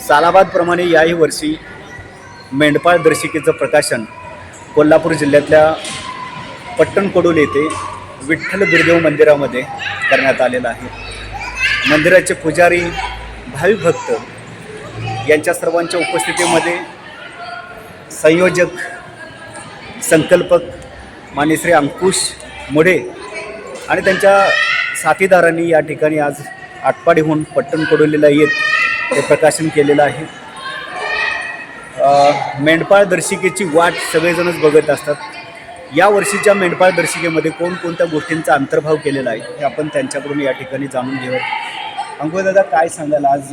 सालाबादप्रमाणे याही वर्षी मेंढपाळ दर्शिकेचं प्रकाशन कोल्हापूर जिल्ह्यातल्या पट्टणकोडोल येथे विठ्ठल दुर्देव मंदिरामध्ये करण्यात आलेलं आहे. मंदिराचे पुजारी भाविक भक्त यांच्या सर्वांच्या उपस्थितीमध्ये संयोजक संकल्पक मानेश्री श्री अंकुश मुढे आणि त्यांच्या साथीदारांनी या ठिकाणी आज आटपाडीहून पट्टण कोडोलीला येत ते प्रकाशन केलेलं आहे. मेंढपाळ दर्शिकेची वाट सगळेजणच बघत असतात. या वर्षीच्या मेंढपाळ दर्शिकेमध्ये कोणकोणत्या गोष्टींचा अंतर्भाव केलेला आहे हे आपण त्यांच्याकडून या ठिकाणी जाणून घेऊ अंकुर दादा काय सांगाल? आज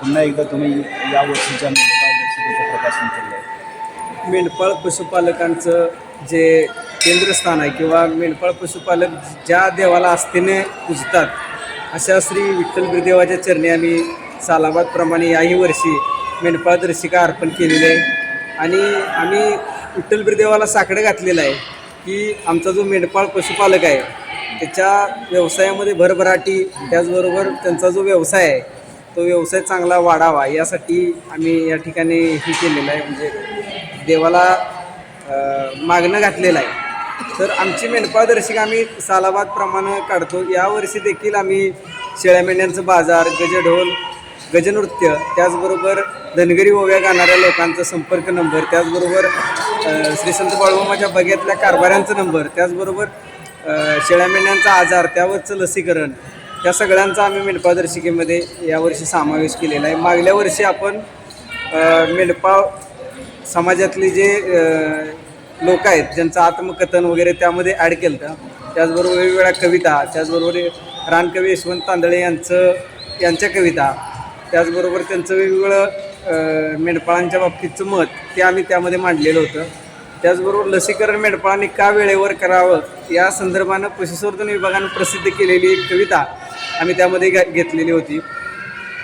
पुन्हा एकदा तुम्ही या वर्षीच्या मेंढपाळ दर्शिकेचं प्रकाशन केलं आहे. मेंढपाळ पशुपालकांचं जे केंद्रस्थान आहे किंवा मेंढपाळ पशुपालक ज्या देवाला आस्थेने पूजतात अशा श्री विठ्ठल गुरुदेवाच्या चरणी आम्ही सालाबादप्रमाणे याही वर्षी मेंढपाळ दर्शिका अर्पण केलेली आहे. आणि आम्ही विठ्ठल बिरदेवाला साकडं घातलेलं आहे की आमचा जो मेंढपाळ पशुपालक आहे त्याच्या व्यवसायामध्ये भरभराटी त्याचबरोबर त्यांचा जो व्यवसाय आहे तो व्यवसाय चांगला वाढावा यासाठी आम्ही या ठिकाणी हे केलेलं आहे. म्हणजे देवाला मागणं घातलेलं आहे. तर आमची मेंढपाळ दर्शिका आम्ही सालाबादप्रमाणे काढतो. यावर्षी देखील आम्ही शेळ्या मेंढ्यांचं बाजार गजढोल गजनृत्य त्याचबरोबर धनगरी ओव्या गाणाऱ्या लोकांचा संपर्क नंबर त्याचबरोबर श्री संत बाळूमाच्या बग्यातल्या कारभाऱ्यांचा नंबर त्याचबरोबर शेळ्या मेंढ्यांचा आजार त्यावरचं लसीकरण या सगळ्यांचा आम्ही मेंढपादर्शिकेमध्ये यावर्षी समावेश केलेला आहे. मागल्या वर्षी आपण अ, मेंढपाळ समाजातले जे लोक आहेत ज्यांचं आत्मकथन वगैरे त्यामध्ये ॲड केलं होतं त्याचबरोबर वेगवेगळ्या कविता त्याचबरोबर रानकवी यशवंत तांदळे यांचं यांच्या कविता त्याचबरोबर त्यांचं वेगवेगळं मेंढपाळांच्या बाबतीतचं मत ते आम्ही त्यामध्ये मांडलेलं होतं. त्याचबरोबर लसीकरण मेंढपाळांनी का वेळेवर करावं या संदर्भानं पशुसंवर्धन विभागानं प्रसिद्ध केलेली एक कविता आम्ही त्यामध्ये घेतलेली होती.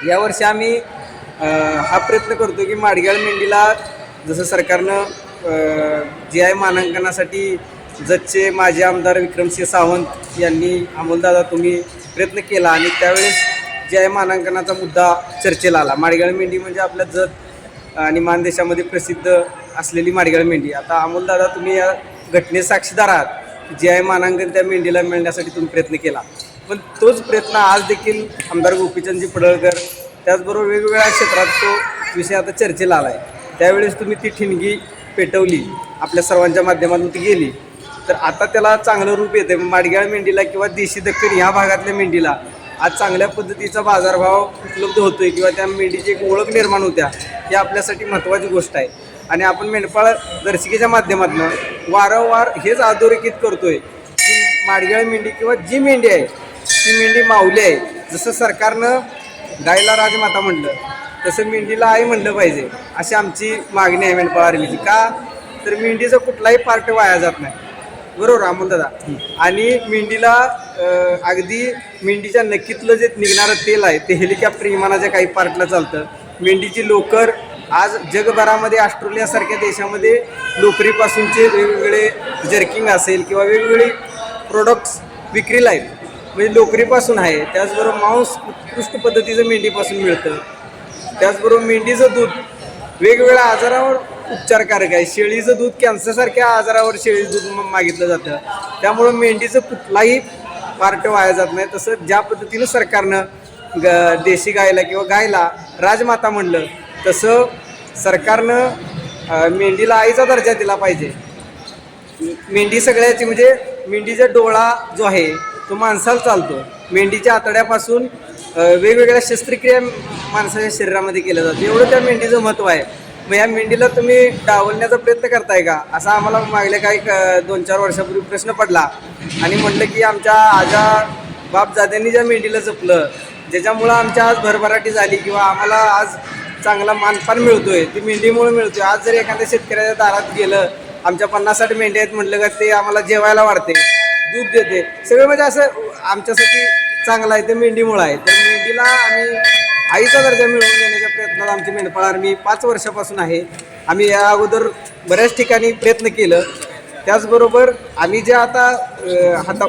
यावर्षी आम्ही हा प्रयत्न करतो की माडग्याळ मेंढीला जसं सरकारनं जी आय मानांकनासाठी जतचे माजी आमदार विक्रमसिंह सावंत यांनी अमोलदादा तुम्ही प्रयत्न केला आणि त्यावेळेस जी आय मानांकनाचा मुद्दा चर्चेला आला. माडगाळ मेंढी म्हणजे आपल्या जत आणि मानदेशामध्ये प्रसिद्ध असलेली माडगाळ मेंढी. आता अमोलदादा तुम्ही या घटनेत साक्षीदार आहात. जी आय मानांकन त्या मेंढीला मिळण्यासाठी तुम्ही प्रयत्न केला. पण तोच प्रयत्न आज देखील आमदार गोपीचंदजी पडळकर त्याचबरोबर वेगवेगळ्या क्षेत्रात तो विषय आता चर्चेला आला आहे त्यावेळेस तुम्ही ती ठिणगी पेटवली. आपल्या सर्वांच्या माध्यमातून ती गेली. तर आता त्याला चांगलं रूप येते माडग्याळ मेंढीला किंवा देशी दक्कन ह्या भागातल्या मेंढीला आज चांगल्या पद्धतीचा बाजारभाव उपलब्ध होतोय किंवा त्या मेंढीची एक ओळख निर्माण होत्या ही आपल्यासाठी महत्त्वाची गोष्ट आहे. आणि आपण मेंढपाळ दर्शिकेच्या माध्यमातून वारंवार हेच अधोरेखित करतोय की माडग्याळ मेंढी किंवा जी मेंढी आहे ती मेंढी माऊली आहे. जसं सरकारनं गायला राजमाता म्हणलं तसं मेंढीला आई म्हणलं पाहिजे अशी आमची मागणी आहे मेंढपाळ आर्मीची. का? तर मेंढीचा कुठलाही पार्ट वाया जात नाही. बरोबर अमोल दादा. आणि मेंढीला अगदी मेंढीच्या नक्कीतलं जे निघणारं तेल आहे ते हेलिकॉप्टर विमानाच्या काही पार्टला चालतं. मेंढीची लोकर आज जगभरामध्ये ऑस्ट्रेलियासारख्या देशामध्ये लोकरीपासूनचे वेगवेगळे जर्किंग असेल किंवा वेगवेगळे प्रोडक्ट्स विक्रीला आहेत. म्हणजे लोकरीपासून आहे. त्याचबरोबर मांस उत्कृष्ट पद्धतीचं मेंढीपासून मिळतं. त्याचबरोबर मेंढीचं दूध वेगवेगळ्या आजारावर उपचारकारक आहे. शेळीचं दूध कॅन्सरसारख्या आजारावर शेळीचं दूध मागितलं जातं. त्यामुळं मेंढीचं कुठलाही पार्ट वाया जात नाही. तसं ज्या पद्धतीनं सरकारनं ग देशी गायला किंवा गायला राजमाता म्हणलं तसं सरकारनं मेंढीला आईचा दर्जा दिला पाहिजे. मेंढी सगळ्याची म्हणजे मेंढीचा डोळा जो आहे तो माणसाला चालतो. मेंढीच्या आतड्यापासून वेगवेगळ्या शस्त्रक्रिया माणसाच्या शरीरामध्ये केल्या जातात. एवढं त्या मेंढीचं महत्त्व आहे. मग या मेंढीला तुम्ही डावलण्याचा प्रयत्न करताय का? असा आम्हाला मागल्या काही दोन चार वर्षापूर्वी प्रश्न पडला. आणि म्हटलं की आमच्या आजा बापजाद्यांनी ज्या मेंढीला जपलं ज्याच्यामुळं आमच्या आज भरभराटी झाली किंवा आम्हाला आज चांगला मानपान मिळतोय ती मेंढीमुळे मिळतोय. आज जर एखाद्या शेतकऱ्याच्या दारात गेलं आमच्या पन्नास साठ मेंढ्या आहेत म्हटलं का ते आम्हाला जेवायला वाढते दूध देते. सगळं म्हणजे असं आमच्यासाठी चांगलं आहे ते मेंढीमुळं आहे. तर मेंढीला आम्ही आईचा दर्जा मिळवून देण्याच्या प्रयत्नात आमची मेंढपाळ आर्मी पाच वर्षापासून आहे. आम्ही या अगोदर बऱ्याच ठिकाणी प्रयत्न केलं. त्याचबरोबर आम्ही जे आता हाता.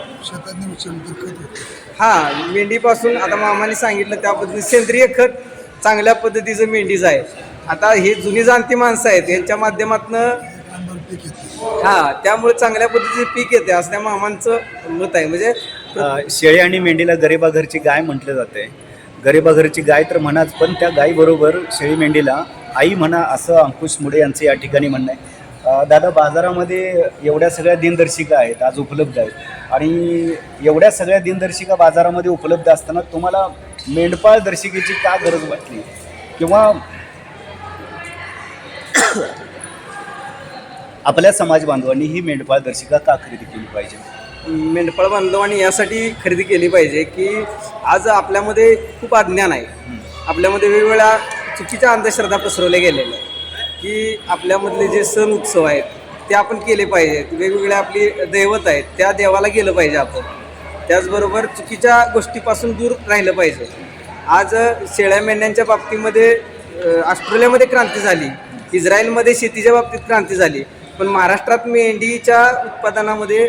हा मेंढीपासून आता मामाने सांगितलं त्या पद्धतीने सेंद्रिय खत चांगल्या पद्धतीचं मेंढीच आहे. आता हे जुनी जाणती माणसं आहेत यांच्या माध्यमातनं हा त्यामुळे चांगल्या पद्धतीचे पीक येते असं त्या मामांचं मत आहे. म्हणजे शेळी आणि मेंढीला गरिबा घरची गाय म्हटलं जाते गरिबा गाय तर म्हणाच पण त्या गायीबरोबर शेळी मेंढीला आई म्हणा असं अंकुश मुडे यांचं या ठिकाणी म्हणणं आहे. दादा बाजारामध्ये एवढ्या सगळ्या दिनदर्शिका आहेत आज उपलब्ध आहेत. आणि एवढ्या सगळ्या दिनदर्शिका बाजारामध्ये उपलब्ध असताना तुम्हाला मेंढपाळ दर्शिकेची का गरज वाटली? किंवा आपल्या समाज बांधवांनी ही मेंढपाळ दर्शिका का खरेदी केली पाहिजे? मेंढपाळ बांधवांनी यासाठी खरेदी केली पाहिजे की आज आपल्यामध्ये खूप अज्ञान आहे. आपल्यामध्ये वेगवेगळ्या चुकीच्या अंधश्रद्धा पसरवल्या गेलेल्या आहेत. की आपल्यामधले जे सण उत्सव आहेत ते आपण केले पाहिजेत. वेगवेगळ्या आपली दैवत आहेत त्या देवाला गेलं पाहिजे आपण. त्याचबरोबर चुकीच्या गोष्टीपासून दूर राहिलं पाहिजे. आज शेळ्या मेंढ्यांच्या बाबतीमध्ये ऑस्ट्रेलियामध्ये क्रांती झाली. इस्रायलमध्ये शेतीच्या बाबतीत क्रांती झाली. पण महाराष्ट्रात मेंढीच्या उत्पादनामध्ये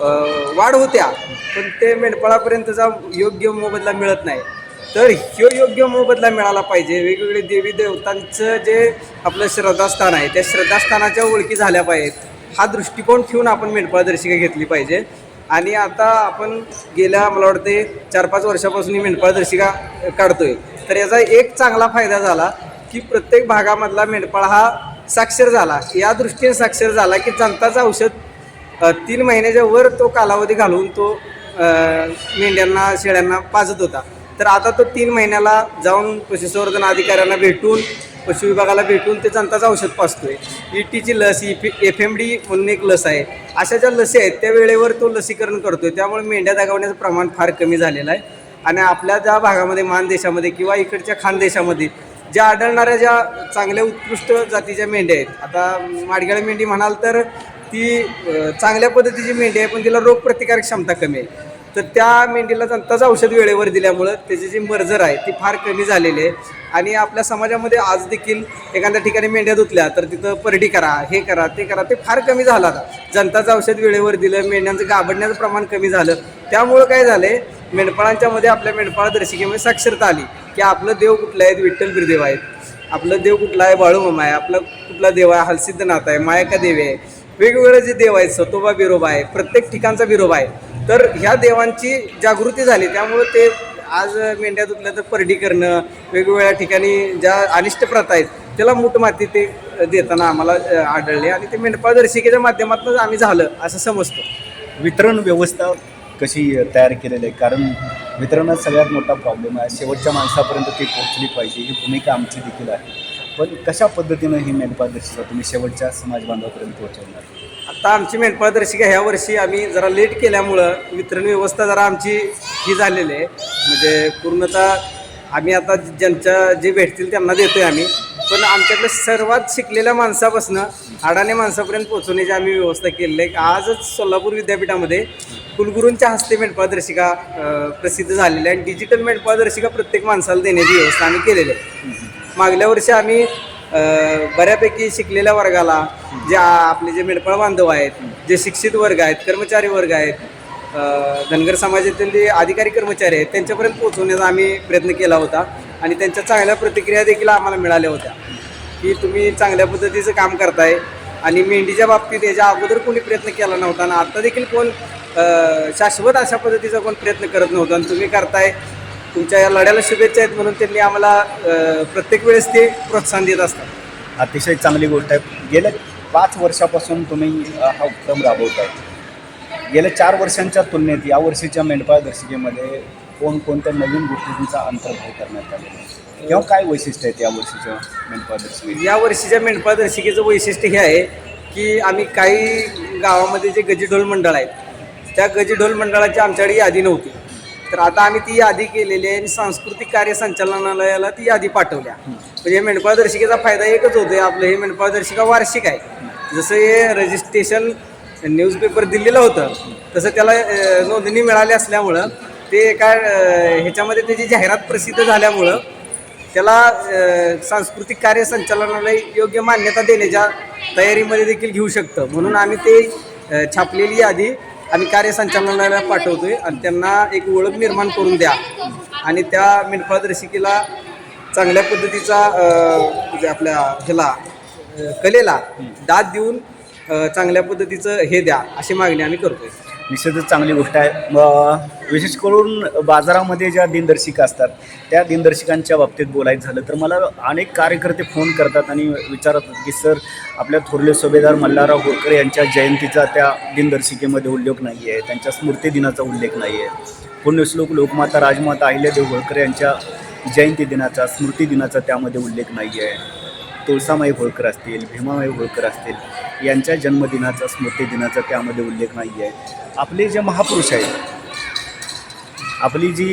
वाढ होत्या पण ते मेंढपाळापर्यंतचा योग्य मोबदला मिळत नाही. तर ह्यो योग्य मोबदला मिळाला पाहिजे. वेगवेगळे देवी देवतांचं जे आपलं श्रद्धास्थान आहे त्या श्रद्धास्थानाच्या ओळखी झाल्या पाहिजेत. हा दृष्टिकोन ठेवून आपण मेंढपाळ दर्शिका घेतली पाहिजे. आणि आता आपण गेल्या मला वाटते चार पाच वर्षापासून ही मेंढपाळ दर्शिका काढतोय. तर याचा एक चांगला फायदा झाला की प्रत्येक भागामधला मेंढपाळ हा साक्षर झाला. या दृष्टीने साक्षर झाला की जनताचं औषध तीन महिन्याच्या वर तो कालावधी घालून तो मेंढ्यांना शेळ्यांना पाजत होता. तर आता तो तीन महिन्याला जाऊन पशुसंवर्धन अधिकाऱ्यांना भेटून पशु विभागाला भेटून ते जनताचं औषध पाजतोय. ई टीची लस E P F M D म्हणून एक लस आहे. अशा ज्या लसी आहेत त्या वेळेवर तो लसीकरण करतोय. त्यामुळे मेंढ्या दागवण्याचं प्रमाण फार कमी झालेलं आहे. आणि आपल्या ज्या भागामध्ये मान देशामध्ये किंवा इकडच्या खानदेशामध्ये ज्या आढळणाऱ्या ज्या चांगल्या उत्कृष्ट जातीच्या मेंढ्या आहेत आता माडग्याळ मेंढी म्हणाल तर ती चांगल्या पद्धतीची मेंढी आहे पण तिला रोगप्रतिकारक क्षमता कमी आहे. तर त्या मेंढीला जनताचं औषध वेळेवर दिल्यामुळं त्याची जी मर्जर आहे ती फार कमी झालेली आहे. आणि आपल्या समाजामध्ये आज देखील एखाद्या ठिकाणी मेंढ्या धुतल्या तर तिथं परडी करा हे करा ते करा ते फार कमी झालं आता. जनताचं औषध वेळेवर दिलं मेंढ्यांचं गाबडण्याचं प्रमाण कमी झालं. त्यामुळं काय झालं मेंढपाळांच्या मध्ये आपल्या मेंढपाळ दर्शिकेमध्ये साक्षरता आली की आपलं देव कुठलं आहेत विठ्ठल बिरदेव आहेत. आपलं देव कुठला आहे बाळूमामा आहे आपला कुठला देव आहे हलसिद्धनाथ आहे मायका देवी आहे. वेगवेगळे जे देव आहेत सतोबा बिरोबा आहे प्रत्येक ठिकाणचा बिरोबा आहे. तर ह्या देवांची जागृती झाली त्यामुळे ते आज मेंढ्या धुतल्या तर परडी करणं वेगवेगळ्या ठिकाणी ज्या अनिष्ट प्रथा आहेत त्याला मूठ माती ते देताना आम्हाला आढळले आणि ते मेंढपाळदर्शिकेच्या माध्यमातूनच आम्ही झालं असं समजतो. वितरण व्यवस्था कशी तयार केलेली आहे? कारण वितरणात सगळ्यात मोठा प्रॉब्लेम आहे. शेवटच्या माणसापर्यंत ती पोहोचली पाहिजे ही भूमिका आमची देखील आहे. पण कशा पद्धतीनं ही मेंढपाळदर्शिका तुम्ही शेवटच्या समाज बांधवापर्यंत पोहोचवणार? आता आमची मेंढपाळ ह्या वर्षी आम्ही जरा लेट केल्यामुळं वितरण व्यवस्था जरा आमची ही झालेली आहे. म्हणजे पूर्णतः आम्ही आता ज्यांच्या जे भेटतील त्यांना देतोय आम्ही. पण आमच्याकडे सर्वात शिकलेल्या माणसापासून अडाणे माणसापर्यंत पोहोचवण्याची आम्ही व्यवस्था केलेली आहे. आजच सोलापूर विद्यापीठामध्ये कुलगुरूंच्या हस्ते मेंढपाळदर्शिका प्रसिद्ध झालेली आहे. आणि डिजिटल मेंढपाळदर्शिका प्रत्येक माणसाला देण्याची व्यवस्था आम्ही केलेली आहे. मागल्या वर्षी आम्ही बऱ्यापैकी शिकलेल्या वर्गाला जे आपले जे मेंढपाळ बांधव आहेत जे शिक्षित वर्ग आहेत कर्मचारी वर्ग आहेत धनगर समाजातील जे अधिकारी कर्मचारी आहेत त्यांच्यापर्यंत पोहोचवण्याचा आम्ही प्रयत्न केला होता आणि त्यांच्या चांगल्या प्रतिक्रिया देखील आम्हाला मिळाल्या होत्या. की तुम्ही चांगल्या पद्धतीचं काम करताय आणि मेंढीच्या बाबतीत याच्या अगोदर कोणी प्रयत्न केला नव्हता आणि आता देखील कोण शाश्वत अशा पद्धतीचा कोण प्रयत्न करत नव्हता आणि तुम्ही करताय तुमच्या या लढ्याला शुभेच्छा आहेत म्हणून त्यांनी आम्हाला प्रत्येक वेळेस ते प्रोत्साहन देत असतात. अतिशय चांगली गोष्ट आहे. गेल्या पाच वर्षापासून तुम्ही हा उपक्रम राबवताय गेल्या चार वर्षांच्या तुलनेत या वर्षीच्या मेंढपाळ दर्शिकेमध्ये कोणकोणत्या नवीन गोष्टींचा अंतर्भाव करण्यात आलेला आहे? किंवा काय वैशिष्ट्य आहेत या वर्षीच्या मेंढपाळ दर्शिकेत या वर्षीच्या मेंढपाळ दर्शिकेचं वैशिष्ट्य हे आहे की आम्ही काही गावामध्ये जे गजीढोल मंडळ आहेत त्या गजीढोल मंडळाची आमच्याकडे यादी नव्हती. तर आता आम्ही ती यादी केलेली आहे आणि सांस्कृतिक कार्य संचालनालयाला ती यादी पाठवल्या. म्हणजे मेंढपाळ दर्शिकेचा फायदा एकच होतोय आपलं हे मेंढपाळ दर्शिका वार्षिक आहे. जसं हे रजिस्ट्रेशन न्यूजपेपर दिलेलं होतं तसं त्याला नोंदणी मिळाली असल्यामुळं ते एका ह्याच्यामध्ये त्याची जाहिरात प्रसिद्ध झाल्यामुळं त्याला सांस्कृतिक कार्य संचालनालय योग्य मान्यता देण्याच्या तयारीमध्ये देखील घेऊ शकतं. म्हणून आम्ही ते छापलेली यादी आम्ही कार्यसंचालनाला पाठवतोय आणि त्यांना एक ओळख निर्माण करून द्या. आणि त्या मेंढपाळ दर्शिकेला चांगल्या पद्धतीचा म्हणजे आपल्या ह्याला कलेला दाद देऊन चांगल्या पद्धतीचं हे द्या अशी मागणी आम्ही करतोय. निश्चितच चांगली गोष्ट आहे. विशेष करून बाजारामध्ये ज्या दिनदर्शिका असतात त्या दिनदर्शिकांच्या बाबतीत बोलायचं झालं तर मला अनेक कार्यकर्ते फोन करतात आणि विचारतात की सर आपल्या थोरले सुभेदार मल्हारराव होळकर यांच्या जयंतीचा त्या दिनदर्शिकेमध्ये उल्लेख नाही आहे त्यांच्या स्मृती दिनाचा उल्लेख नाही आहे पुण्यश्लोक लोकमाता राजमाता अहिल्यादेव होळकर यांच्या जयंती दिनाचा स्मृती दिनाचा त्यामध्ये उल्लेख नाही आहे तुळसामाई होळकर असतील भीमामाई होळकर असतील यांच्या जन्मदिनाचा स्मृती दिनाचा त्यामध्ये उल्लेख नाही आहे आपले जे महापुरुष आहेत आपली जी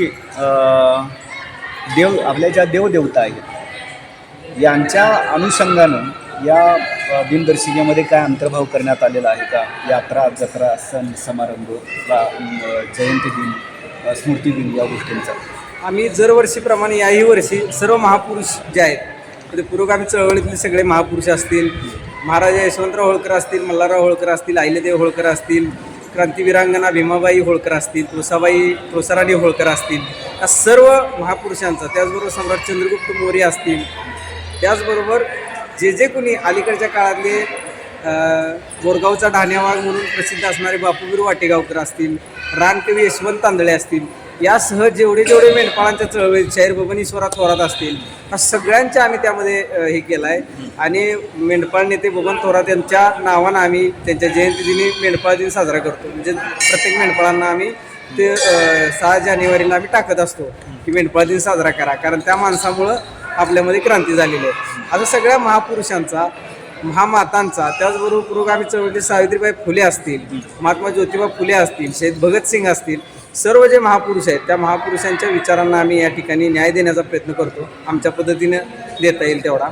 देव आपल्या ज्या देवदेवता आहेत यांच्या अनुषंगानं या दिनदर्शिकेमध्ये काय अंतर्भाव करण्यात आलेला आहे का? यात्रा जत्रा सण समारंभ जयंती दिन स्मृती दिन या गोष्टींचा. आम्ही दरवर्षीप्रमाणे याही वर्षी सर्व महापुरुष जे आहेत म्हणजे पुरोगामी चळवळीतले सगळे महापुरुष असतील महाराजा यशवंतराव होळकर असतील मल्हारराव होळकर असतील अहिल्यादेव होळकर असतील क्रांतीवीरांगना भीमाबाई होळकर असतील तुळसाबाई तुळसाराणी होळकर असतील या सर्व महापुरुषांचा त्याचबरोबर सम्राट चंद्रगुप्त मौर्य असतील त्याचबरोबर जे जे कोणी अलीकडच्या काळातले बोरगावचा ढाण्यावाग म्हणून प्रसिद्ध असणारे बापूवीर वाटेगावकर असतील रानकवी यशवंत तांदळे असतील यासह जेवढे जेवढे मेंढपाळांच्या चळवळीत शाहीर बबन थोरात असतील हा सगळ्यांच्या आम्ही त्यामध्ये हे केलं आहे आणि मेंढपाळ नेते बबन थोरात यांच्या नावानं आम्ही त्यांच्या जयंतीदिनी मेंढपाळ दिन साजरा करतो. म्हणजे प्रत्येक मेंढपाळांना आम्ही ते सहा जानेवारीला आम्ही टाकत असतो की मेंढपाळ दिन साजरा करा. कारण त्या माणसामुळं आपल्यामध्ये क्रांती झालेली आहे. आता सगळ्या महापुरुषांचा महामातांचा त्याचबरोबर पुरोगामी चळवळीचे सावित्रीबाई फुले असतील महात्मा ज्योतिबा फुले असतील शहीद भगतसिंग असतील सर्व जे महापुरुष आहेत त्या महापुरुषांच्या विचारांना आम्ही या ठिकाणी न्याय देण्याचा प्रयत्न करतो. आमच्या पद्धतीनं देता येईल तेवढा.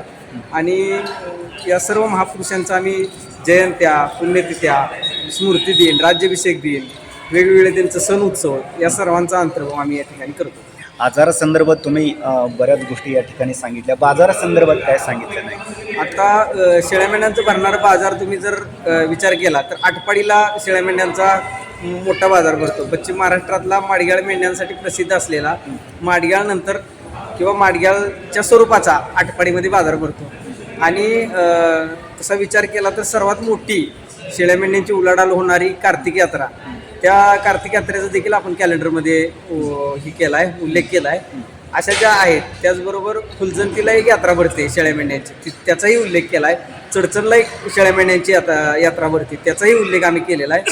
आणि या सर्व महापुरुषांचा आम्ही जयंत्या पुण्यतिथ्या स्मृती दिन राज्याभिषेक दिन वेगवेगळे त्यांचं सण उत्सव या सर्वांचा अंतर्भाव आम्ही या ठिकाणी करतो. आजारासंदर्भात तुम्ही बऱ्याच गोष्टी या ठिकाणी सांगितल्या. बाजारासंदर्भात काय सांगितलं नाही? आता शेळ्या मेंढ्यांचं भरणारा बाजार तुम्ही जर विचार केला तर आटपाडीला शेळ्या मेंढ्यांचा मोठा बाजार भरतो. पश्चिम महाराष्ट्रातला माडग्याळ मेंढ्यांसाठी प्रसिद्ध असलेला माडग्याळ नंतर किंवा माडग्याळच्या स्वरूपाचा आटपाडीमध्ये बाजार भरतो. आणि तसा विचार केला तर सर्वात मोठी शेळ्या मेंढ्यांची उलाढाल होणारी कार्तिक यात्रा. त्या कार्तिक यात्रेचा देखील आपण कॅलेंडरमध्ये हे केला आहे उल्लेख केला आहे अशा ज्या आहेत त्याचबरोबर फुलजंतीला एक यात्रा भरते शेळ्या मेंढ्यांची. त्याचाही उल्लेख केला आहे चडचणला एक शेळ्या मेंढ्यांची यात्रा यात्रा भरती. त्याचाही उल्लेख आम्ही केलेला आहे.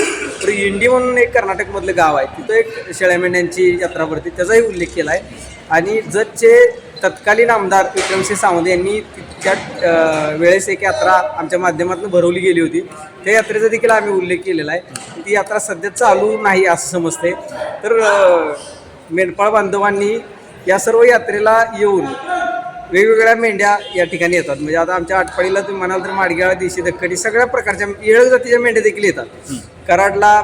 तर इंडी म्हणून एक कर्नाटकमधलं गाव आहे. तिथं एक शेळ्या मेंढ्यांची यात्रा भरती. त्याचाही उल्लेख केला आहे. आणि जतचे तत्कालीन आमदार विक्रमसिंह सावंत यांनी तितक्या वेळेस एक यात्रा आमच्या माध्यमातून भरवली गेली होती. त्या यात्रेचा देखील आम्ही उल्लेख केलेला आहे. ती यात्रा सध्या चालू नाही असं समजते तर मेंढपाळ बांधवांनी या सर्व यात्रेला येऊन वेगवेगळ्या मेंढ्या या ठिकाणी येतात. म्हणजे आता आमच्या आटपाडीला तुम्ही म्हणाल तर माडग्याळा देशी दक्कडी सगळ्या प्रकारच्या येळग जातीच्या मेंढ्या देखील येतात. कराडला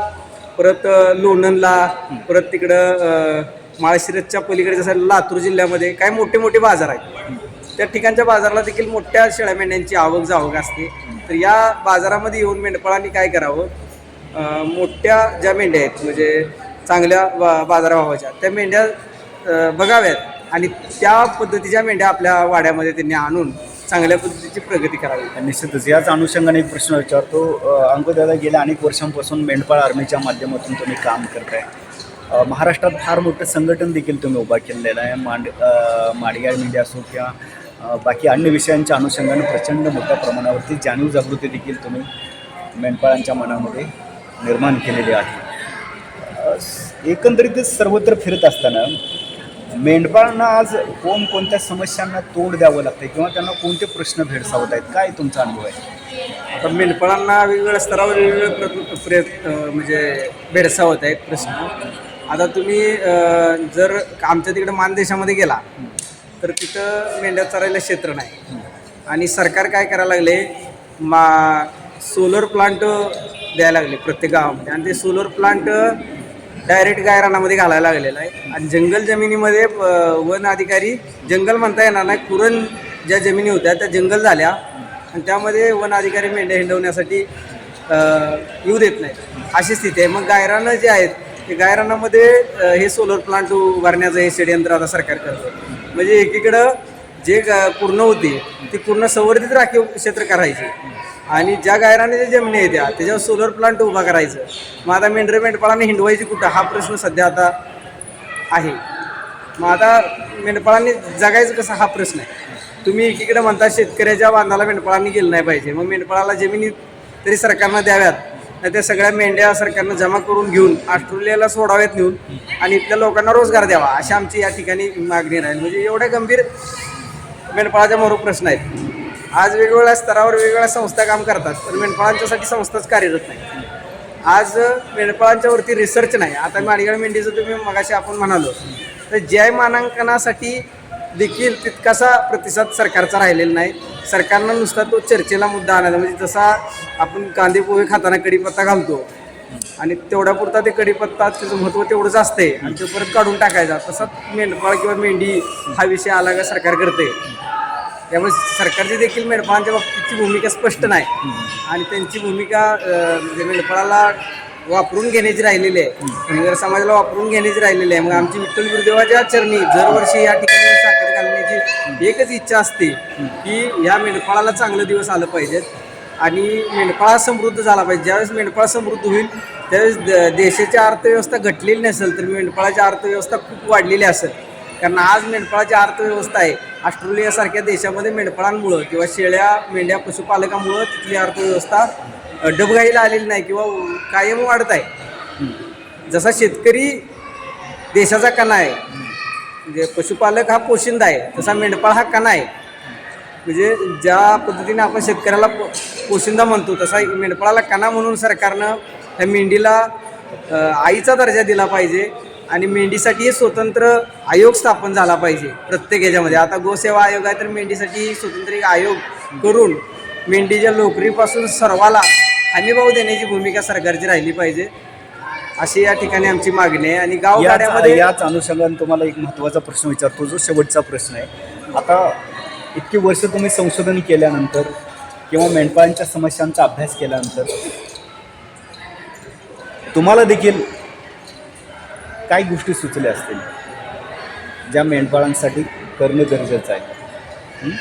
परत अ, लोणंदला परत तिकडं माळशिरसच्या पलीकडे जसं लातूर जिल्ह्यामध्ये काय मोठे मोठे बाजार आहेत. त्या ठिकाणच्या बाजाराला देखील मोठ्या शेळ्या मेंढ्यांची आवक जावक असते. तर या बाजारामध्ये येऊन मेंढपाळांनी काय करावं? मोठ्या ज्या मेंढ्या आहेत म्हणजे चांगल्या बा बाजारभावाच्या त्या मेंढ्या बघाव्यात. आणि त्या पद्धतीच्या मेंढ्या आपल्या वाड्यामध्ये त्यांनी आणून चांगल्या पद्धतीची प्रगती करावी. निश्चितच याच अनुषंगाने एक प्रश्न विचारतो. अ, अंकुदादा गेल्या अनेक वर्षांपासून मेंढपाळ आर्मीच्या माध्यमातून तुम्ही काम करताय. महाराष्ट्रात फार मोठं संघटन देखील तुम्ही उभा केलेलं आहे. मांड अ, माडगाळ असो किंवा बाकी अन्य विषयांच्या अनुषंगाने प्रचंड मोठ्या प्रमाणावरती जाणीव जागृती देखील तुम्ही मेंढपाळांच्या मनामध्ये निर्माण केलेली आहे. अ, एकंदरीतच सर्वत्र फिरत असताना मेंढपाळांना आज कोणकोणत्या समस्यांना तोंड द्यावं लागतं किंवा त्यांना कोणते प्रश्न भेडसावत आहेत? काय तुमचा अनुभव आहे? आता मेंढपाळांना वेगवेगळ्या स्तरावर वेगवेगळे प्रयत्न प्रयत्न म्हणजे भेडसावत आहेत प्रश्न. आता तुम्ही जर आमच्या तिकडे मानदेशामध्ये गेला तर तिथं मेंढ्या चरायला क्षेत्र नाही. आणि सरकार काय करायला लागले? मा सोलर प्लांट द्यायला लागले प्रत्येक गावामध्ये. आणि ते सोलर प्लांट डायरेक्ट गायरानामध्ये घालायला लागलेला आहे. आणि जंगल जमिनीमध्ये वन अधिकारी जंगल म्हणता येणार नाही. कुरण ज्या जमिनी होत्या त्या जंगल झाल्या. आणि त्यामध्ये वन अधिकारी मेंढ्या हिंडवण्यासाठी येऊ देत नाहीत. अशी स्थिती आहे. मग गायरानं जे आहेत ते गायरानामध्ये हे सोलर प्लांट उभारण्याचं हे षडयंत्र आता सरकार करतं. म्हणजे एकीकडं जे ग- पूर्ण होते ती पूर्ण संवर्धित राखीव क्षेत्र करायचे. आणि ज्या गायराने ज्या जमिनी आहेत त्या त्याच्यावर सोलर प्लांट उभा करायचं. मग आता मेंढरे मेंढपाळाने हिंडवायची कुठं? हा प्रश्न सध्या आता आहे. मग आता मेंढपाळांनी जगायचं कसं? हा प्रश्न आहे. तुम्ही एकीकडे म्हणता शेतकऱ्याच्या बांधाला मेंढपाळांनी गेलं नाही पाहिजे. मग मेंढपाळाला जमिनी तरी सरकारनं द्याव्यात. नाही त्या सगळ्या मेंढ्या सरकारनं जमा करून घेऊन ऑस्ट्रेलियाला सोडाव्यात नेऊन आणि इथल्या लोकांना रोजगार द्यावा अशी आमची या ठिकाणी मागणी राहील. म्हणजे एवढ्या गंभीर मेंढपाळाच्या मोर प्रश्न आहेत. आज वेगवेगळ्या स्तरावर वेगवेगळ्या संस्था काम करतात पण मेंढपाळांच्यासाठी संस्थाच कार्यरत नाही. आज मेंढपाळांच्या वरती रिसर्च नाही. आता माडगाव मेंढीचं तुम्ही मगाशी आपण म्हणालो तर जय मानांकनासाठी देखील तितकासा प्रतिसाद सरकारचा राहिलेला नाही. सरकारनं नुसता तो चर्चेला मुद्दा आणायचा. म्हणजे जसा आपण कांदे पोहे खाताना कडीपत्ता घालतो आणि तेवढ्यापुरता ते कढीपत्ता त्याचं महत्त्व तेवढंच असते आणि ते परत काढून टाकायचा. तसाच मेंढपाळ किंवा मेंढी हा विषय आला का सरकार करते त्यामुळे सरकारची देखील मेंढपाळांच्या बाबतीतची भूमिका स्पष्ट नाही. आणि त्यांची भूमिका म्हणजे मेंढपाळाला वापरून घेण्याची राहिलेली आहे. धनगर समाजाला वापरून घेण्याची राहिलेली आहे मग आमची विठ्ठल गुरुदेवाच्या चरणी दरवर्षी या ठिकाणी साखर घालण्याची एकच इच्छा असते की ह्या मेंढपाळाला चांगलं दिवस आलं पाहिजेत. आणि मेंढपाळ समृद्ध झाला पाहिजे. ज्यावेळेस मेंढपाळ समृद्ध होईल त्यावेळेस द- देशाची अर्थव्यवस्था घटलेली नसेल तर मेंढपाळाची अर्थव्यवस्था खूप वाढलेली असेल. कारण आज मेंढपाळाची अर्थव्यवस्था आहे. ऑस्ट्रेलियासारख्या देशामध्ये मेंढपाळांमुळं किंवा शेळ्या मेंढ्या पशुपालकामुळं तिथली अर्थव्यवस्था डबघाईला आलेली नाही किंवा कायम वाढत आहे. जसा शेतकरी देशाचा कणा आहे म्हणजे पशुपालक हा पोशिंदा आहे तसा मेंढपाळ हा कणा आहे. म्हणजे ज्या पद्धतीने आपण शेतकऱ्याला पो पोशिंदा म्हणतो तसा मेंढपाळाला कणा म्हणून सरकारनं ह्या मेंढीला आईचा दर्जा दिला पाहिजे आणि मेंढीसाठी स्वतंत्र आयोग स्थापन झाला पाहिजे प्रत्येक ह्याच्यामध्ये. आता गोसेवा आयोग आहे तर मेंढीसाठी स्वतंत्र एक आयोग करून मेंढीच्या लोकरीपासून सर्वाला हमीभाव देण्याची भूमिका सरकारची राहिली पाहिजे. अशी या ठिकाणी आमची मागणी आहे आणि याच गावगाड्यामध्ये याच अनुषंगाने तुम्हाला एक महत्त्वाचा प्रश्न विचारतो जो शेवटचा प्रश्न आहे. आता इतकी वर्ष तुम्ही संशोधन केल्यानंतर किंवा मेंढपाळांच्या समस्यांचा अभ्यास केल्यानंतर तुम्हाला देखील काही गोष्टी सुचल्या असतील ज्या मेंढपाळांसाठी करणं गरजेचं आहे.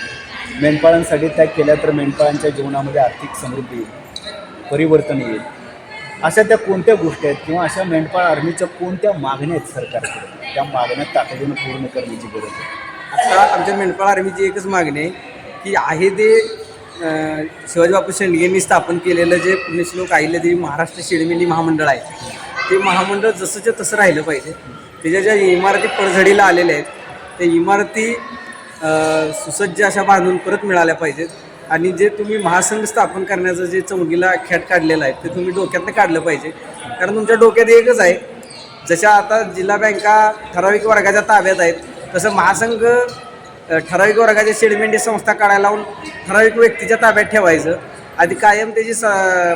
मेंढपाळांसाठी त्या केल्या तर मेंढपाळांच्या जीवनामध्ये आर्थिक समृद्धी येईल परिवर्तन येईल. अशा त्या कोणत्या गोष्टी आहेत किंवा अशा मेंढपाळ आर्मीच्या कोणत्या मागण्या आहेत सरकारकडे? त्या मागण्या तातडीनं पूर्ण करण्याची गरज आहे. आता आमच्या मेंढपाळ आर्मीची एकच मागणी आहे की आहे ते शिवाजी बापू शेंडगेंनी स्थापन केलेलं जे पुण्यश्लोक अहिल्यादेवी महाराष्ट्र शेडमेंढी महामंडळ आहे ते महामंडळ जसंच्या तसं राहिलं पाहिजे. त्याच्या ज्या इमारती पडझडीला आलेल्या आहेत त्या इमारती सुसज्ज अशा बांधून परत मिळाल्या पाहिजेत. आणि जे तुम्ही महासंघ स्थापन करण्याचं जे चौंगीला ख्याट काढलेलं आहे ते तुम्ही डोक्यातनं काढलं पाहिजे. कारण तुमच्या डोक्यात एकच आहे जशा आता जिल्हा बँका ठराविक वर्गाच्या ताब्यात आहेत तसं महासंघ ठराविक वर्गाच्या शेडमेंढी संस्था काढायला लावून ठराविक व्यक्तीच्या ताब्यात ठेवायचं. आधी कायम त्याची स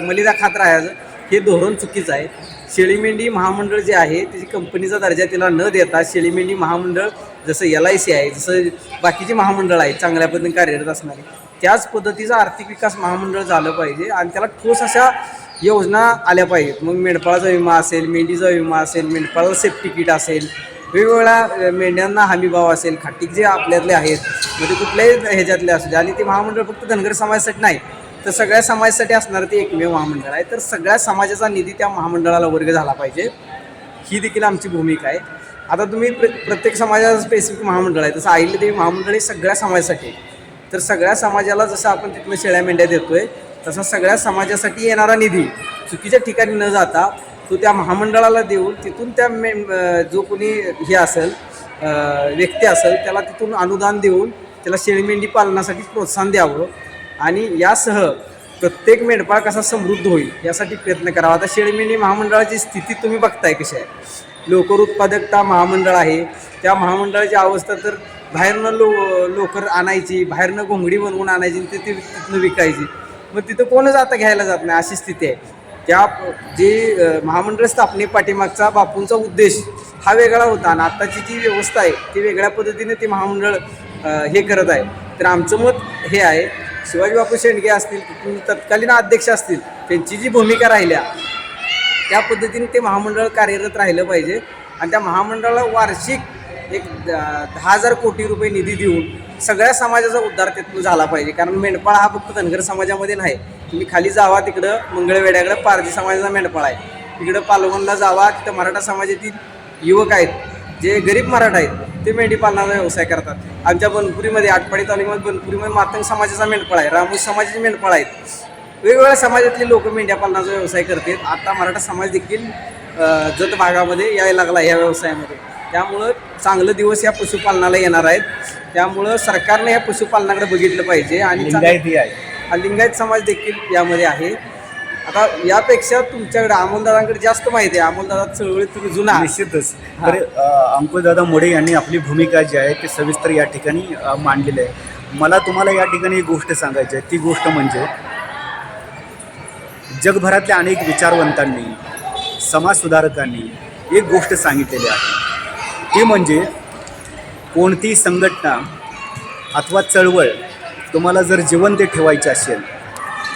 मलिदा खात राहायचं. हे धोरण चुकीचं आहे. शेळीमेंढी महामंडळ जे आहे त्याची कंपनीचा दर्जा तिला न देता शेळीमेंढी महामंडळ जसं एल आय सी आहे जसं बाकीची महामंडळ आहेत चांगल्या पद्धतीने कार्यरत असणारी त्याच पद्धतीचा आर्थिक विकास महामंडळ झालं पाहिजे आणि त्याला ठोस अशा योजना आल्या पाहिजेत. मग मेंढपाळाचा विमा असेल मेंढीचा विमा असेल मेंढपाळाला सेफ्टी किट असेल वेगवेगळ्या मेंढ्यांना हमीभाव असेल खाटीक जे आपल्यातले आहेत म्हणजे कुठल्याही ह्याच्यातले असू दे आणि ते महामंडळ फक्त धनगर समाजासाठी नाही तर सगळ्या समाजासाठी असणारं ते एकमेव महामंडळ आहे. तर सगळ्या समाजाचा निधी त्या महामंडळाला वर्ग झाला पाहिजे. ही देखील आमची भूमिका आहे. आता तुम्ही प्र प्रत्येक समाजाचं स्पेसिफिक महामंडळ आहे तसं अहिल्यादेवी महामंडळ हे सगळ्या समाजासाठी तर सगळ्या समाजाला जसं आपण तिथनं शेळ्या मेंढ्या देतोय तसा सगळ्या समाजासाठी येणारा निधी चुकीच्या ठिकाणी न जाता तो त्या महामंडळाला देऊन तिथून त्या मे जो कोणी हे असेल व्यक्ती असेल त्याला तिथून अनुदान देऊन त्याला शेळी मेंढी पालनासाठी प्रोत्साहन द्यावं आणि यासह प्रत्येक मेंढपाळ कसा समृद्ध होईल यासाठी प्रयत्न करावा. आता शेळी मेंढी महामंडळाची स्थिती तुम्ही बघताय कशी आहे. लोकर उत्पादकता महामंडळ आहे. त्या महामंडळाची अवस्था तर बाहेरनं लो लोकर आणायची बाहेरनं घोंगडी बनवून आणायची आणि ते ती तिथनं विकायची. मग तिथं कोणच आता घ्यायला जात नाही अशी स्थिती आहे. त्या जे महामंडळ स्थापने पाठीमागचा बापूंचा उद्देश हा वेगळा होता आणि आत्ताची जी व्यवस्था आहे ती वेगळ्या पद्धतीने ते महामंडळ हे करत आहे. तर आमचं मत हे आहे शिवाजी बापू शेंडगे असतील तत्कालीन अध्यक्ष असतील त्यांची जी भूमिका राहिल्या त्या पद्धतीने ते महामंडळ कार्यरत राहिलं पाहिजे. आणि त्या महामंडळाला वार्षिक एक द- दहा हजार कोटी रुपये निधी देऊन सगळ्या समाजाचा उद्धार तिथून झाला पाहिजे. कारण मेंढपाळ हा फक्त धनगर समाजामध्ये नाही. तुम्ही खाली जावा तिकडं मंगळवेड्याकडं पारधी समाजाचा मेंढपाळ आहे. तिकडं पालवणला जावा तिथं मराठा समाजातील युवक आहेत जे गरीब मराठा आहेत ते मेंढी पालनाचा व्यवसाय करतात. आमच्या बनपुरीमध्ये आटपाडी तालुक्यामध्ये बनपुरीमध्ये मातंग समाजाचा मेंढपाळ आहे रामूस समाजाचे मेंढपाळ आहेत. वेगवेगळ्या समाजातले लोक मेंढ्या पालनाचा व्यवसाय करतात. आता मराठा समाज देखील जत भागामध्ये यायला लागला या व्यवसायामध्ये. त्यामुळं चांगलं दिवस या पशुपालनाला येणार आहेत. त्यामुळं सरकारने या पशुपालनाकडे बघितलं पाहिजे आणि चांगलं- लिंगायती आहे. हा लिंगायत समाज देखील यामध्ये आहे. आता यापेक्षा तुमच्याकडे अमोलदादांकडे जास्त माहिती आहे. अमोलदादा चळवळीत तुम्ही जुना आहात. निश्चितच. तर अंकुशदादा मोडे यांनी आपली भूमिका जी आहे ते सविस्तर या ठिकाणी अ, मांडलेली आहे. मला तुम्हाला या ठिकाणी एक गोष्ट सांगायची आहे. ती गोष्ट म्हणजे जगभरातल्या अनेक विचारवंतांनी समाजसुधारकांनी एक गोष्ट सांगितलेली आहे. ती म्हणजे कोणती संघटना अथवा चळवळ तुम्हाला जर जिवंत ठेवायची असेल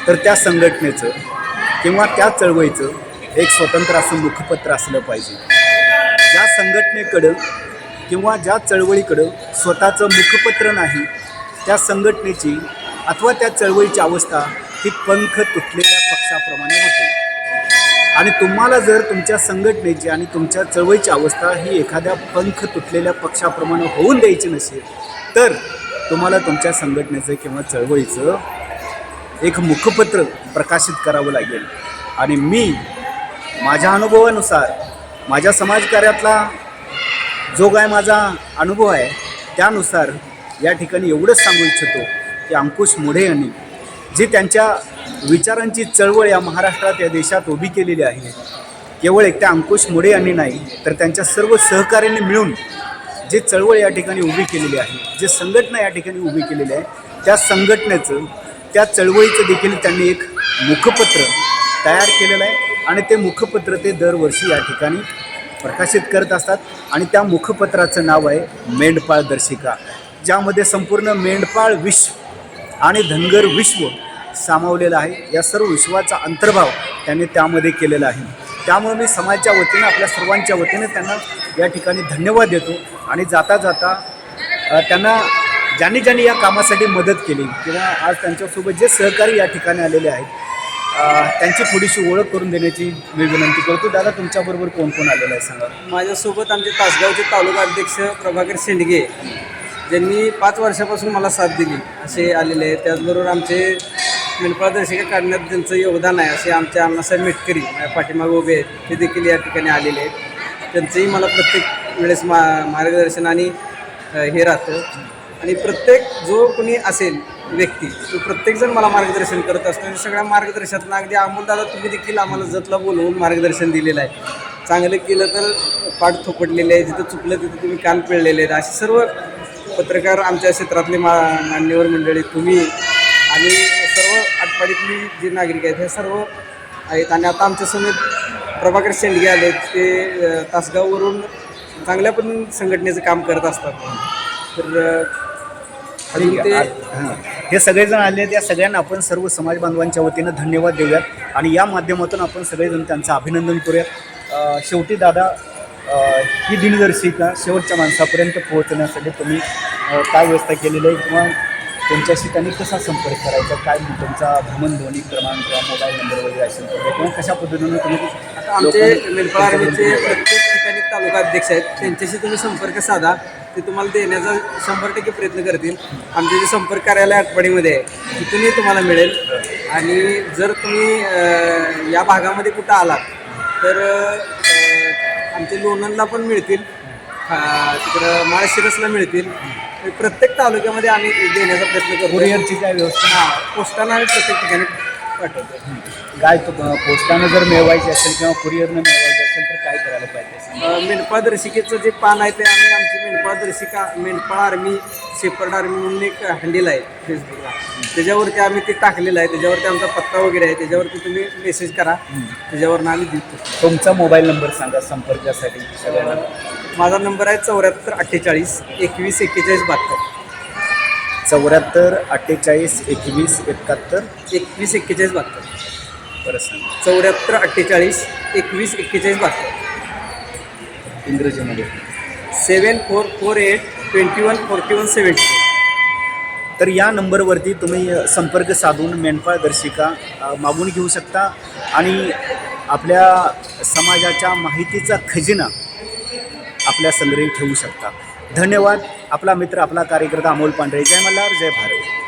तर त्या संघटनेचं किंवा त्या चळवळीचं एक स्वतंत्र असं मुखपत्र असलं पाहिजे. ज्या संघटनेकडं किंवा ज्या चळवळीकडं स्वतःचं मुखपत्र नाही त्या संघटनेची अथवा त्या चळवळीची अवस्था ही पंख तुटलेल्या पक्षाप्रमाणे होते. आणि तुम्हाला जर तुमच्या संघटनेची आणि तुमच्या चळवळीची अवस्था ही एखाद्या पंख तुटलेल्या पक्षाप्रमाणे होऊन द्यायची नसेल तर तुम्हाला तुमच्या संघटनेचं किंवा चळवळीचं एक मुखपत्र प्रकाशित करावं लागेल. आणि मी माझ्या अनुभवानुसार माझ्या समाजकार्यातला जो काय माझा अनुभव आहे त्यानुसार या ठिकाणी एवढंच सांगू इच्छितो की अंकुश मुढे यांनी जी त्यांच्या विचारांची चळवळ या महाराष्ट्रात या देशात उभी केलेली आहे. केवळ एकट्या अंकुश मुडे यांनी नाही तर त्यांच्या सर्व सहकाऱ्यांनी मिळून जे चळवळ या ठिकाणी उभी केलेली आहे जे संघटना या ठिकाणी उभी केलेली आहे त्या संघटनेचं त्या चळवळीचं देखील त्यांनी एक मुखपत्र तयार केलेलं आहे आणि ते मुखपत्र ते दरवर्षी या ठिकाणी प्रकाशित करत असतात आणि त्या मुखपत्राचं नाव आहे मेंढपाळ दर्शिका ज्यामध्ये संपूर्ण मेंढपाळ विश्व आणि धनगर विश्व सामावलेलं आहे. या सर्व विश्वाचा अंतर्भाव त्यांनी त्यामध्ये केलेला आहे. त्यामुळे मी समाजाच्या वतीनं आपल्या सर्वांच्या वतीने त्यांना या ठिकाणी धन्यवाद देतो आणि जाता जाता त्यांना ज्यांनी ज्यांनी या कामासाठी मदत केली किंवा आज त्यांच्यासोबत जे सहकारी या ठिकाणी आलेले आहेत त्यांची थोडीशी ओळख करून देण्याची मी विनंती करतो. दादा तुमच्याबरोबर कोण कोण आलेलं आहे सांगा. माझ्यासोबत आमचे तासगावचे तालुका अध्यक्ष प्रभाकर शेंडगे ज्यांनी पाच वर्षापासून मला साथ दिली. असे आलेले आहेत. त्याचबरोबर आमचे मेंढपाळ काढण्यात त्यांचं योगदान आहे असे आमचे अण्णासाहेब मेटकरी पाठीमागे उभे आहेत. ते देखील या ठिकाणी आलेले आहेत. त्यांचंही मला प्रत्येक वेळेस मा मार्गदर्शन आणि हे राहतं. आणि प्रत्येक जो कोणी असेल व्यक्ती तो प्रत्येकजण मला मार्गदर्शन करत असतो. आणि सगळ्या मार्गदर्शनातून अगदी अमोलदादा तुम्ही देखील आम्हाला जतला बोलवून मार्गदर्शन दिलेलं आहे. चांगलं केलं तर पाठ थोपटलेले आहे जिथं चुकलं तिथं तुम्ही कान पिळलेले आहेत. असे सर्व पत्रकार आमच्या क्षेत्रातले मा मान्यवर मंडळी तुम्ही आणि आटपाडीतली जी नागरिक आहेत हे सर्व आहेत. आणि आता आमच्यासमोर प्रभाकर शेंडगे आले ते तासगाववरून चांगल्या पण संघटनेचं काम करत असतात. तर अजून ते हां. सगळेजण आले आहेत, या सगळ्यांना आपण सर्व समाज बांधवांच्या वतीनं धन्यवाद देऊयात. आणि या माध्यमातून आपण सगळेजण त्यांचं अभिनंदन करूयात. शेवटी दादा ही दिनदर्शिका शेवटच्या माणसापर्यंत पोहोचण्यासाठी तुम्ही काय व्यवस्था केलेली आहे? किंवा त्यांच्याशी त्यांनी कसा संपर्क करायचा? काय तुमचा भ्रमणध्वनी क्रमांक किंवा मोबाईल नंबर वगैरे असेल तर किंवा कशा पद्धतीनं तुम्ही आता आमचे मेंढपाळ आर्मीचे प्रत्येक ठिकाणी तालुका अध्यक्ष आहेत. त्यांच्याशी तुम्ही संपर्क साधा. ते तुम्हाला देण्याचा शंभर टक्के प्रयत्न करतील. आमचे जे संपर्क कार्यालय आटपाडीमध्ये आहे तिथूनही तुम्हाला मिळेल. आणि जर तुम्ही या भागामध्ये कुठं आलात तर आमचे लोणंदला पण मिळतील. तिकडं माळशिरसला मिळतील. प्रत्येक तालुक्यामध्ये आम्ही देण्याचा प्रयत्न करतो कुरिअरची काय व्यवस्था? हां पोस्टानं आम्ही प्रत्येक ठिकाणी पाठवतो काय तो पोस्टानं जर मिळवायची असेल किंवा कुरिअरनं मिळवायची असेल तर काय करायला पाहिजे? मेंढपाळ दर्शिकेचं जे पान आहे ते आम्ही आमची मेंढपाळ दर्शिका मेंढपाळ आर्मी शेपर्ड आर्मी म्हणून एक हँडल आहे फेसबुकला. त्याच्यावरती आम्ही ते टाकलेलं आहे. त्याच्यावरती आमचा पत्ता वगैरे आहे. त्याच्यावरती तुम्ही मेसेज करा. त्याच्यावरनं आम्ही देतो. तुमचा मोबाईल नंबर सांगा संपर्कासाठी सगळ्यांना. माझा नंबर आहे चौऱ्याहत्तर अठ्ठेचाळीस एकवीस एक्केचाळीस बहात्तर. चौऱ्याहत्तर अठ्ठेचाळीस एकवीस एकाहत्तर एकवीस एक्केचाळीस बहात्तर बरं सांगा. चौऱ्याहत्तर अठ्ठेचाळीस एकवीस एक्केचाळीस बहात्तर इंग्रजीमध्ये. Seven four four eight twenty one forty one seventy तर या नंबरवरती तुम्ही अ, संपर्क साधून मेंढपाळ दर्शिका अ, मागून घेऊ शकता. आणि आपल्या समाजाच्या माहितीचा खजिना आपल्या संग्रही ठेवू शकता. धन्यवाद. आपला मित्र आपला कार्यकर्ता अमोल पांढरे. जय मल्हार जय भारत.